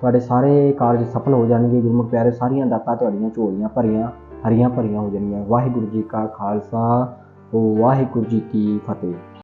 ਤੁਹਾਡੇ ਸਾਰੇ ਕਾਰਜ ਸਫਲ ਹੋ ਜਾਣਗੇ, ਗੁਰਮੁਖ ਪਿਆਰੇ, ਸਾਰੀਆਂ ਦਾਤਾਂ ਤੁਹਾਡੀਆਂ ਝੋਲੀਆਂ ਭਰੀਆਂ, ਹਰੀਆਂ ਭਰੀਆਂ ਹੋ ਜਾਣੀਆਂ ਵਾਹਿਗੁਰੂ ਜੀ ਕਾ ਖਾਲਸਾ ਵਾਹਿਗੁਰੂ ਜੀ ਕੀ ਫਤਿਹ।